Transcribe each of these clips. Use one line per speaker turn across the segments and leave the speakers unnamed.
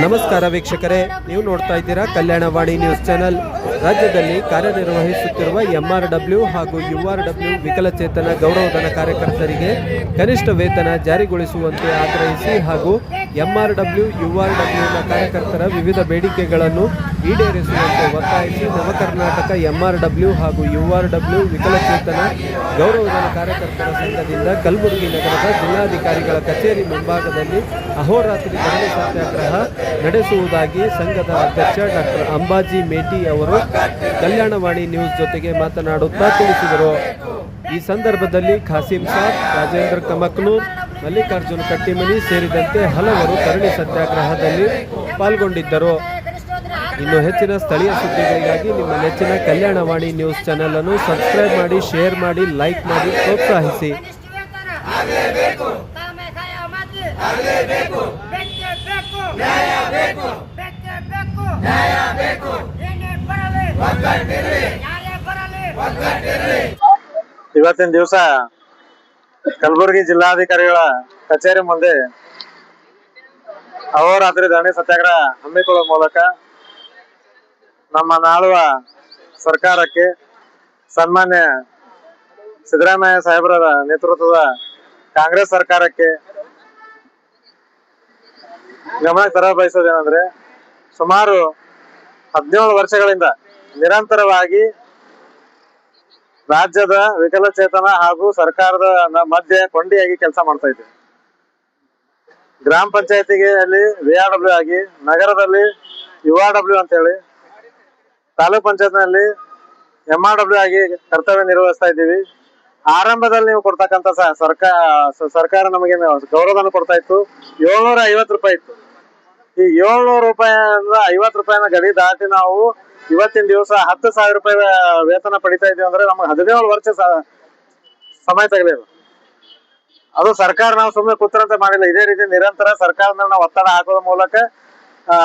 ನಮಸ್ಕಾರ ವೀಕ್ಷಕರೇ, ನೀವು ನೋಡ್ತಾ ಇದ್ದೀರಾ ಕಲ್ಯಾಣವಾಣಿ ನ್ಯೂಸ್ ಚಾನೆಲ್. ರಾಜ್ಯದಲ್ಲಿ ಕಾರ್ಯನಿರ್ವಹಿಸುತ್ತಿರುವ ಎಂಆರ್ ಡಬ್ಲ್ಯೂ ಹಾಗೂ ಯು ಆರ್ ಡಬ್ಲ್ಯೂ ವಿಕಲಚೇತನ ಗೌರವಧನ ಕಾರ್ಯಕರ್ತರಿಗೆ ಕನಿಷ್ಠ ವೇತನ ಜಾರಿಗೊಳಿಸುವಂತೆ ಆಗ್ರಹಿಸಿ ಹಾಗೂ ಎಂಆರ್ ಡಬ್ಲ್ಯೂ ಯು ಆರ್ ಡಬ್ಲ್ಯೂನ ಕಾರ್ಯಕರ್ತರ ವಿವಿಧ ಬೇಡಿಕೆಗಳನ್ನು ಈಡೇರಿಸುವಂತೆ ಒತ್ತಾಯಿಸಿ ನವಕರ್ನಾಟಕ ಎಂಆರ್ ಡಬ್ಲ್ಯೂ ಹಾಗೂ ಯು ಆರ್ ಡಬ್ಲ್ಯೂ ವಿಕಲಚೇತನ ಗೌರವಧನ ಕಾರ್ಯಕರ್ತರ ಸಂಘದಿಂದ ಕಲಬುರಗಿ ನಗರದ ಜಿಲ್ಲಾಧಿಕಾರಿಗಳ ಕಚೇರಿ ಮುಂಭಾಗದಲ್ಲಿ ಅಹೋರಾತ್ರಿ ಧರಣಿ ಸತ್ಯಾಗ್ರಹ ನಡೆಸುವುದಾಗಿ ಸಂಘದ ಅಧ್ಯಕ್ಷ ಡಾಕ್ಟರ್ ಅಂಬಾಜಿ ಮೇಟಿ ಅವರು ಕಲ್ಯಾಣವಾಣಿ ನ್ಯೂಸ್ ಜೊತೆಗೆ ಮಾತನಾಡುತ್ತಾ ತಿಳಿಸಿದರು. ಈ ಸಂದರ್ಭದಲ್ಲಿ ಖಾಸಿಂ ಸಾಬ್, ರಾಜೇಂದ್ರ ಕಮಕ್ನೂರ್, ಮಲ್ಲಿಕಾರ್ಜುನ ಕಟ್ಟಿಮನಿ ಸೇರಿದಂತೆ ಹಲವರು ಧರಣಿ ಸತ್ಯಾಗ್ರಹದಲ್ಲಿ ಪಾಲ್ಗೊಂಡಿದ್ದರು. ಇನ್ನು ಹೆಚ್ಚಿನ ಸ್ಥಳೀಯ ಸುದ್ದಿಗಳಿಗಾಗಿ ನಿಮ್ಮ ನೆಚ್ಚಿನ ಕಲ್ಯಾಣವಾಣಿ ನ್ಯೂಸ್ ಚಾನೆಲ್ ಅನ್ನು ಸಬ್ಸ್ಕ್ರೈಬ್ ಮಾಡಿ ಶೇರ್ ಮಾಡಿ ಲೈಕ್ ಮಾಡಿ ಪ್ರೋತ್ಸಾಹಿಸಿ.
ಇವತ್ತಿನ ದಿವಸ ಕಲಬುರಗಿ ಜಿಲ್ಲಾಧಿಕಾರಿಗಳ ಕಚೇರಿ ಮುಂದೆ ಅಹೋರಾತ್ರಿ ಧರಣಿ ಸತ್ಯಾಗ್ರಹ ಹಮ್ಮಿಕೊಳ್ಳುವ ಮೂಲಕ ನಮ್ಮ ನಾಳುವ ಸರ್ಕಾರಕ್ಕೆ ಸನ್ಮಾನ್ಯ ಸಿದ್ದರಾಮಯ್ಯ ಸಾಹೇಬರ ನೇತೃತ್ವದ ಕಾಂಗ್ರೆಸ್ ಸರ್ಕಾರಕ್ಕೆ ಗಮನ ತರ ಬಯಸೋದೇನಂದ್ರೆ ಸುಮಾರು ಹದಿನೇಳು ವರ್ಷಗಳಿಂದ ನಿರಂತರವಾಗಿ ರಾಜ್ಯದ ವಿಕಲಚೇತನ ಹಾಗೂ ಸರ್ಕಾರದ ಮಧ್ಯೆ ಕೊಂಡಿಯಾಗಿ ಕೆಲಸ ಮಾಡ್ತಾ ಇದ್ದೆ ಗ್ರಾಮ ಪಂಚಾಯತಿಗೆ ಅಲ್ಲಿ ವಿ ಆರ್ ಡಬ್ಲ್ಯೂ ಆಗಿ, ನಗರದಲ್ಲಿ ಯು ಆರ್ ಡಬ್ಲ್ಯೂ ಅಂತ ಹೇಳಿ ಪಂಚಾಯತ್ ಪಂಚಾಯತ್ನಲ್ಲಿ ಎಂ ಆರ್ ಡಬ್ಲ್ಯೂ ಆಗಿ ಕರ್ತವ್ಯ ನಿರ್ವಹಿಸ್ತಾ ಇದ್ದೀವಿ. ಆರಂಭದಲ್ಲಿ ನೀವು ಕೊಡ್ತಕ್ಕಂಥ ಸ- ಸರ್ಕಾರ ಸರ್ಕಾರ ನಮಗೆ ಗೌರವಧನ ಕೊಡ್ತಾ ಇತ್ತು. ಏಳ್ನೂರ ಐವತ್ತು ರೂಪಾಯಿ ಇತ್ತು. ಈ ಏಳ್ನೂರು ಅಂದ್ರೆ ಐವತ್ತು ರೂಪಾಯಿನ ಗಡಿ ದಾಟಿ ನಾವು ಇವತ್ತಿನ ದಿವಸ ಹತ್ತು ಸಾವಿರ ರೂಪಾಯಿ ವೇತನ ಪಡಿತಾ ಇದ್ದೀವಿ ಅಂದ್ರೆ ನಮ್ಗೆ ಹದಿನೇಳು ವರ್ಷ ಸಮಯ ತಗಲಿದೆ ಅದು ಸರ್ಕಾರ ನಾವು ಸುಮ್ಮನೆ ಕೂತ್ರಂತೆ ಮಾಡಿಲ್ಲ. ಇದೇ ರೀತಿ ನಿರಂತರ ಸರ್ಕಾರದ ನಾವು ಒತ್ತಡ ಹಾಕೋದ್ರ ಮೂಲಕ, ಆ,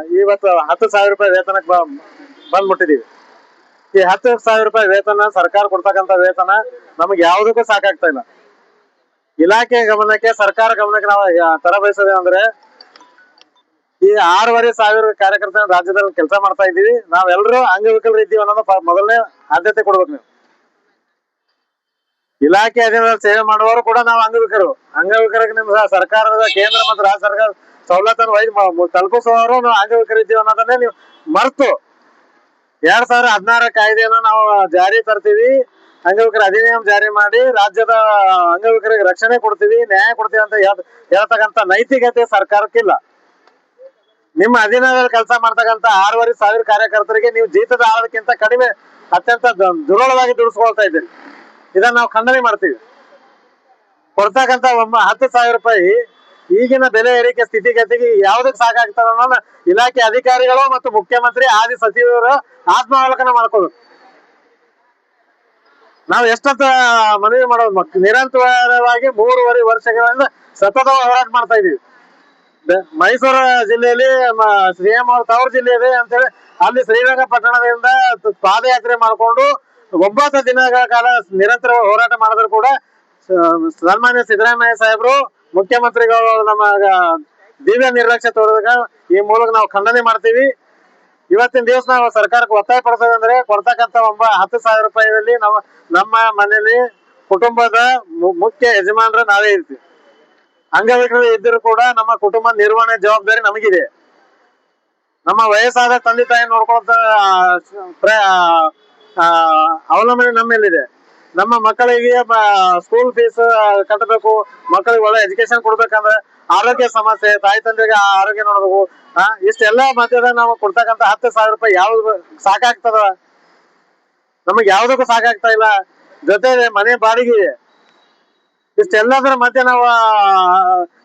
ಇವತ್ತು ಹತ್ತು ಸಾವಿರ ರೂಪಾಯಿ ವೇತನಕ್ಕೆ ಬ- ಬಂದ್ಬಿಟ್ಟಿದೀವಿ. ಈ ಹತ್ತು ಸಾವಿರ ರೂಪಾಯಿ ವೇತನ, ಸರ್ಕಾರ ಕೊಡ್ತಕ್ಕಂತ ವೇತನ ನಮ್ಗೆ ಯಾವುದಕ್ಕೂ ಸಾಕಾಗ್ತಾ ಇಲ್ಲ. ಇಲಾಖೆ ಗಮನಕ್ಕೆ, ಸರ್ಕಾರ ಗಮನಕ್ಕೆ ನಾವು ತರ ಬಯಸೋದೇ ಅಂದ್ರೆ ಈ ಆರೂವರೆ ಸಾವಿರ ಕಾರ್ಯಕರ್ತರ ರಾಜ್ಯದಲ್ಲಿ ಕೆಲಸ ಮಾಡ್ತಾ ಇದ್ದೀವಿ. ನಾವೆಲ್ಲರೂ ಅಂಗವಿಕಲರು ಇದ್ದೀವಿ ಅನ್ನೋದು ಮೊದಲನೇ ಆದ್ಯತೆ ಕೊಡ್ಬೇಕು ನೀವು. ಇಲಾಖೆ ಅಧೀನದಲ್ಲಿ ಸೇವೆ ಮಾಡುವವರು ಕೂಡ ನಾವು ಅಂಗವಿಕರು. ಅಂಗವಿಕರಿಗೆ ನಿಮ್ಮ ಸರ್ಕಾರದ ಕೇಂದ್ರ ಮತ್ತು ರಾಜ್ಯ ಸರ್ಕಾರ ಸವಲತ್ತನ್ನು ವೈದ್ಯ ತಲುಪಿಸುವವರು ನಾವು ಅಂಗವಿಕರು ಇದ್ದೀವಿ ಅನ್ನೋದನ್ನೇ ನೀವು ಮರ್ತು ಎರಡ್ ಸಾವಿರ ಹದಿನಾರ ಕಾಯ್ದೆಯನ್ನ ನಾವು ಜಾರಿ ತರ್ತೀವಿ. ಅಂಗವಿಕರ ಅಧಿನಿಯಮ ಜಾರಿ ಮಾಡಿ ರಾಜ್ಯದ ಅಂಗವಿಕರಿಗೆ ರಕ್ಷಣೆ ಕೊಡ್ತೀವಿ, ನ್ಯಾಯ ಕೊಡ್ತೀವಿ ಅಂತ ಹೇಳ್ತಕ್ಕಂತ ನೈತಿಕತೆ ಸರ್ಕಾರಕ್ಕಿಲ್ಲ. ನಿಮ್ಮ ಅಧೀನದಲ್ಲಿ ಕೆಲಸ ಮಾಡ್ತಕ್ಕಂತ ಆರೂವರೆ ಸಾವಿರ ಕಾರ್ಯಕರ್ತರಿಗೆ ನೀವು ಜೀತದ ಆಳಕ್ಕಿಂತ ಕಡಿಮೆ, ಅತ್ಯಂತ ದುರ್ಬಲವಾಗಿ ದುಡಿಸ್ಕೊಳ್ತಾ ಇದ್ದೀರಿ. ಇದನ್ನ ನಾವು ಖಂಡನೆ ಮಾಡ್ತೀವಿ. ಕೊಡ್ತಕ್ಕಂತ ಒಮ್ಮ ಹತ್ತು ಸಾವಿರ ರೂಪಾಯಿ ಈಗಿನ ಬೆಲೆ ಏರಿಕೆ ಸ್ಥಿತಿಗತಿಗೆ ಯಾವ್ದಕ್ ಸಾಕಾಗ್ತದ ಇಲಾಖೆ ಅಧಿಕಾರಿಗಳು ಮತ್ತು ಮುಖ್ಯಮಂತ್ರಿ ಆದಿ ಸಚಿವರು ಆತ್ಮಾವಲೋಕನ ಮಾಡ್ಕೋಬೇಕು ನಾವು ಎಷ್ಟೊತ್ತ ಮನವಿ ಮಾಡೋದು ನಿರಂತರವಾಗಿ ಮೂರುವರೆ ವರ್ಷಗಳಿಂದ ಸತತ ಹೋರಾಟ ಮಾಡ್ತಾ ಇದೀವಿ. ಮೈಸೂರು ಜಿಲ್ಲೆಯಲ್ಲಿ ಸಿಎಂ ಅವ್ರ ತವರು ಜಿಲ್ಲೆ ಇದೆ ಅಂತೇಳಿ ಅಲ್ಲಿ ಶ್ರೀರಂಗಪಟ್ಟಣದಿಂದ ಪಾದಯಾತ್ರೆ ಮಾಡಿಕೊಂಡು ಒಂಬತ್ತು ದಿನಗಳ ಕಾಲ ನಿರಂತರ ಹೋರಾಟ ಮಾಡಿದ್ರು ಕೂಡ ಸನ್ಮಾನ್ಯ ಸಿದ್ದರಾಮಯ್ಯ ಸಾಹೇಬರು ಮುಖ್ಯಮಂತ್ರಿಗಳು ನಮ್ಮ ದಿವ್ಯ ನಿರ್ಲಕ್ಷ್ಯ ತೋರಿದಾಗ ಈ ಮೂಲಕ ನಾವು ಖಂಡನೆ ಮಾಡ್ತೀವಿ. ಇವತ್ತಿನ ದಿವಸ ನಾವು ಸರ್ಕಾರಕ್ಕೆ ಒತ್ತಾಯ ಪಡಿಸೋದಂದ್ರೆ ಕೊಡ್ತಕ್ಕಂಥ ಒಬ್ಬ ಹತ್ತು ಸಾವಿರ ರೂಪಾಯಿಯಲ್ಲಿ ನಮ್ಮ ನಮ್ಮ ಮನೆಯಲ್ಲಿ ಕುಟುಂಬದ ಮುಖ್ಯ ಯಜಮಾನರು ನಾವೇ ಇರ್ತೀವಿ. ಅಂಗವಿಕಲರು ಇದ್ದರೂ ಕೂಡ ನಮ್ಮ ಕುಟುಂಬ ನಿರ್ವಹಣೆ ಜವಾಬ್ದಾರಿ ನಮಗಿದೆ. ನಮ್ಮ ವಯಸ್ಸಾದ ತಂದೆ ತಾಯಿ ನೋಡ್ಕೊಳ್ತ ಅವಲಂಬನೆ ನಮ್ಮ ಮೇಲಿದೆ ನಮ್ಮ ಮಕ್ಕಳಿಗೆ ಸ್ಕೂಲ್ ಫೀಸ್ ಕಟ್ಟಬೇಕು ಮಕ್ಕಳಿಗೆ ಒಳ್ಳೆ ಎಜುಕೇಶನ್ ಕೊಡ್ಬೇಕಂದ್ರೆ ಆರೋಗ್ಯ ಸಮಸ್ಯೆ, ತಾಯಿ ತಂದೆಗೆ ಆರೋಗ್ಯ ನೋಡ್ಬೇಕು. ಹಾ ಇಷ್ಟೆಲ್ಲ ಮಧ್ಯದ ನಾವು ಕೊಡ್ತಕ್ಕಂತ ಹತ್ತು ಸಾವಿರ ರೂಪಾಯಿ ಯಾವ್ದು ಸಾಕಾಗ್ತದ? ನಮಗ್ ಯಾವ್ದಕ್ಕೂ ಸಾಕಾಗ್ತಾ ಇಲ್ಲ. ಜೊತೆ ಮನೆ ಬಾಡಿಗೆ. ಇಷ್ಟೆಲ್ಲದರ ಮಧ್ಯೆ ನಾವು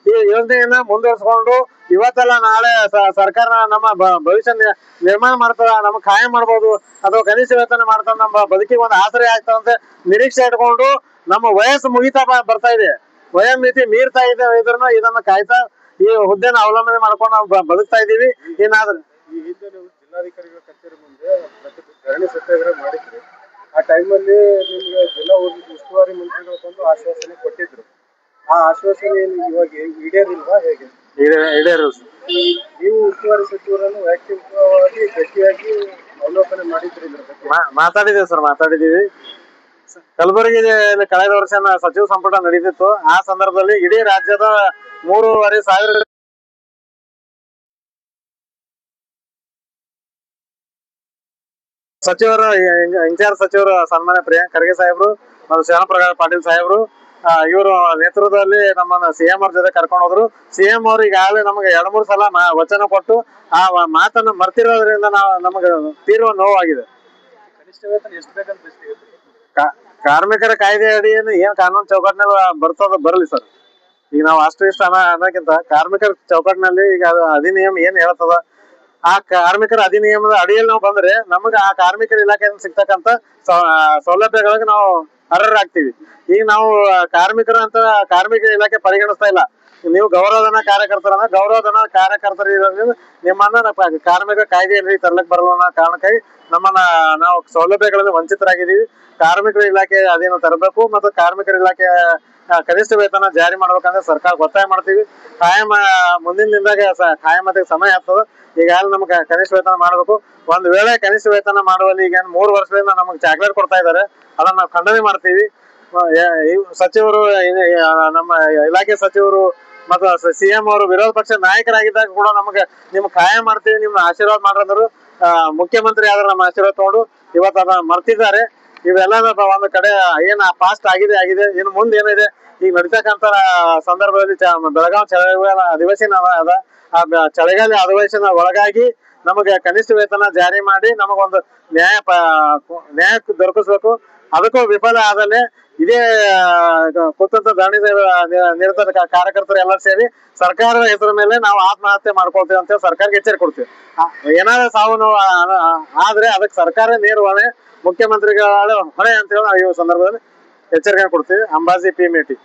ಈ ಯೋಜನೆಯನ್ನ ಮುಂದುವರಿಸಿಕೊಂಡು ಇವತ್ತಲ್ಲ ನಾಳೆ ಸರ್ಕಾರ ನಮ್ಮ ಭವಿಷ್ಯ ನಿರ್ಮಾಣ ಮಾಡ್ತದ ನಮ್ಗೆ ಕಾಯಂ ಮಾಡ್ಬೋದು, ಅಥವಾ ಕನಿಷ್ಠ ವೇತನ ಮಾಡ್ತದ ನಮ್ಮ ಬದುಕಿಗೆ ಒಂದು ಆಸರೆ ಆಗ್ತದ ಅಂತ ನಿರೀಕ್ಷೆ ಇಟ್ಕೊಂಡು ನಮ್ಮ ವಯಸ್ಸು ಮುಗಿತಾ ಬರ್ತಾ ಇದೆ. ವಯೋಮಿತಿ ಮೀರ್ತಾ ಇದೆ ಇದ್ರನ್ನ ಇದನ್ನ ಕಾಯ್ತಾ ಈ ಹುದ್ದೆನ ಅವಲಂಬನೆ ಮಾಡ್ಕೊಂಡು ನಾವು ಬದುಕ್ತಾ ಇದೀವಿ ಏನಾದ್ರೂ
ಜಿಲ್ಲಾಧಿಕಾರಿಗಳ ಕಚೇರಿ ಮುಂದೆ ಆ ಟೈಮಲ್ಲಿ ನಿಮ್ಗೆ ಜಿಲ್ಲಾ ಉಸ್ತುವಾರಿ ಮಂತ್ರಿಗಳು ಬಂದು ಆಶ್ವಾಸನೆ ಕೊಟ್ಟಿದ್ರು. ಆ ಆಶ್ವಾಸನೆಯನ್ನು ಇವಾಗ ಈಡೇರಿಲ್ವಾ ಹೇಗೆ?
ಈಡೇ- ಈಡೇರಿಲ್ಲ ಸರ್.
ನೀವು ಉಸ್ತುವಾರಿ ಸಚಿವರನ್ನು ವೈಯಕ್ತಿಕವಾಗಿ ಗಟ್ಟಿಯಾಗಿ ಅವಲೋಕನೆ ಮಾಡಿದ್ರಿ ಇದ್ರ ಬಗ್ಗೆ?
ಮಾತಾಡಿದೀವಿ ಸರ್ ಮಾತಾಡಿದೀವಿ ಕಲಬುರಗಿ ಕಳೆದ ವರ್ಷ ಸಚಿವ ಸಂಪುಟ ನಡೀತಿತ್ತು. ಆ ಸಂದರ್ಭದಲ್ಲಿ ಇಡೀ ರಾಜ್ಯದ ಮೂರುವರೆ ಸಾವಿರ ಸಚಿವರು ಇನ್ಚಾರ್ಜ್ ಸಚಿವರು ಸನ್ಮಾನ್ಯ ಪ್ರಿಯಾಂಕ್ ಖರ್ಗೆ ಸಾಹೇಬ್ರು ಮತ್ತು ಶ್ಯಾಮಪ್ರಕಾಶ್ ಪಾಟೀಲ್ ಸಾಹೇಬ್ರು ಇವರು ನೇತೃತ್ವದಲ್ಲಿ ನಮ್ಮನ್ನ ಸಿಎಂ ಅವ್ರ ಜೊತೆ ಕರ್ಕೊಂಡು ಹೋದ್ರು. ಸಿಎಂ ಅವ್ರು ಈಗಾಗಲೇ ನಮಗೆ ಎರಡ್ ಮೂರು ಸಲ ವಚನ ಕೊಟ್ಟು ಆ ಮಾತನ್ನ ಮರ್ತಿರೋದ್ರಿಂದ ನಾವು ನಮಗೆ ತೀರ್ವ ನೋವಾಗಿದೆ. ಕಾರ್ಮಿಕರ ಕಾಯ್ದೆ ಅಡಿಯನ್ನು ಏನ್ ಕಾನೂನು ಚೌಕಟ್ಟಿನಲ್ಲಿ ಬರ್ತದ ಬರಲಿ ಸರ್. ಈಗ ನಾವು ಅಷ್ಟು ಇಷ್ಟ ಅನ್ನ ಅನ್ನೋಕ್ಕಿಂತ ಕಾರ್ಮಿಕರ ಚೌಕಟ್ಟಿನಲ್ಲಿ ಈಗ ಅಧಿನಿಯಮ ಏನ್ ಹೇಳ್ತದ? ಆ ಕಾರ್ಮಿಕರ ಅಧಿನಿಯಮದ ಅಡಿಯಲ್ಲಿ ನಾವು ಬಂದ್ರೆ ನಮಗೆ ಆ ಕಾರ್ಮಿಕರ ಇಲಾಖೆಯಿಂದ ಸಿಗ್ತಕ್ಕಂತ ಸೌಲಭ್ಯಗಳಿಗೆ ನಾವು ಅರ್ಹರಾಗ್ತೀವಿ. ಈಗ ನಾವು ಕಾರ್ಮಿಕರು ಅಂತ ಕಾರ್ಮಿಕ ಇಲಾಖೆ ಪರಿಗಣಿಸ್ತಾ ಇಲ್ಲ. ನೀವು ಗೌರವಧನ ಕಾರ್ಯಕರ್ತರನ್ನ ಗೌರವಧನ ಕಾರ್ಯಕರ್ತರು ಇರೋದ್ರಿಂದ ನಿಮ್ಮನ್ನ ಕಾರ್ಮಿಕ ಕಾಯ್ದೆಯಲ್ಲಿ ತರ್ಲಕ್ ಬರಲ್ಲ ಅನ್ನೋ ಕಾರಣಕ್ಕಾಗಿ ನಮ್ಮನ್ನ ನಾವು ಸೌಲಭ್ಯಗಳಲ್ಲಿ ವಂಚಿತರಾಗಿದ್ದೀವಿ. ಕಾರ್ಮಿಕರ ಇಲಾಖೆ ಅದೇನು ತರಬೇಕು ಮತ್ತು ಕಾರ್ಮಿಕರ ಇಲಾಖೆ ಕನಿಷ್ಠ ವೇತನ ಜಾರಿ ಮಾಡ್ಬೇಕಂದ್ರೆ ಸರ್ಕಾರ ಒತ್ತಾಯ ಮಾಡ್ತೀವಿ. ಕಾಯಂ ಮುಂದಿನ ದಿನದಾಗ ಕಾಯಮತಿಗೆ ಸಮಯ ಆಗ್ತದ. ಈಗಾಗಲೇ ನಮ್ಗೆ ಕನಿಷ್ಠ ವೇತನ ಮಾಡಬೇಕು. ಒಂದ್ ವೇಳೆ ಕನಿಷ್ಠ ವೇತನ ಮಾಡುವಲ್ಲಿ ಈಗ ಮೂರು ವರ್ಷದಿಂದ ನಮಗೆ ಚಾಕ್ಲೇಟ್ ಕೊಡ್ತಾ ಇದ್ದಾರೆ. ಅದನ್ನ ಖಂಡನೆ ಮಾಡ್ತೀವಿ. ಸಚಿವರು ನಮ್ಮ ಇಲಾಖೆ ಸಚಿವರು ಮತ್ತು ಸಿಎಂ ಅವರು ವಿರೋಧ ಪಕ್ಷ ನಾಯಕರಾಗಿದ್ದಾಗ ಕೂಡ ನಮಗೆ ನಿಮ್ ಕಾಯಂ ಮಾಡ್ತೀವಿ ನಿಮ್ ಆಶೀರ್ವಾದ ಮಾಡ್ರಂದ್ರು ಮುಖ್ಯಮಂತ್ರಿ ಆದ್ರೆ ನಮ್ಮ ಆಶೀರ್ವಾದ ತಗೊಂಡು ಇವತ್ತು ಅದ ಮರ್ತಿದ್ದಾರೆ. ಇವೆಲ್ಲ ಒಂದು ಕಡೆ, ಏನ್ ಫಾಸ್ಟ್ ಆಗಿದೆ ಆಗಿದೆ, ಇನ್ನು ಮುಂದೆ ಏನಿದೆ, ಈಗ ನಡೀತಕ್ಕಂತ ಸಂದರ್ಭದಲ್ಲಿ ಬೆಳಗಾವಿ ಚಳಿಗಾಲ ಅಧಿವೇಶನ ಅದ- ಆ ಚಳಿಗಾಲ ಅಧಿವೇಶನ ಒಳಗಾಗಿ ನಮಗೆ ಕನಿಷ್ಠ ವೇತನ ಜಾರಿ ಮಾಡಿ ನಮಗೊಂದು ನ್ಯಾಯ ನ್ಯಾಯ ದೊರಕಿಸ್ಬೇಕು. ಅದಕ್ಕೂ ವಿಫಲ ಆದಲ್ಲಿ ಇದೇ ಕುತಂತ ಧರಣಿ ನಿರತ ಕಾರ್ಯಕರ್ತರು ಎಲ್ಲರೂ ಸೇರಿ ಸರ್ಕಾರದ ಹೆಸರ ಮೇಲೆ ನಾವು ಆತ್ಮಹತ್ಯೆ ಮಾಡ್ಕೊಳ್ತೀವಿ ಅಂತ ಸರ್ಕಾರಕ್ಕೆ ಎಚ್ಚರಿಕೆ ಕೊಡ್ತೀವಿ. ಏನಾದ್ರೆ ಸಾವು ಆದ್ರೆ ಅದಕ್ಕೆ ಸರ್ಕಾರ ನೇರ ಹೊಣೆ, ಮುಖ್ಯಮಂತ್ರಿಗಳ ಹೊಣೆ ಅಂತ ಹೇಳಿ ನಾವು ಈ ಸಂದರ್ಭದಲ್ಲಿ ಎಚ್ಚರಿಕೆ ಕೊಡ್ತೀವಿ. ಅಂಬಾಜಿ ಪಿ ಮೇಟಿ.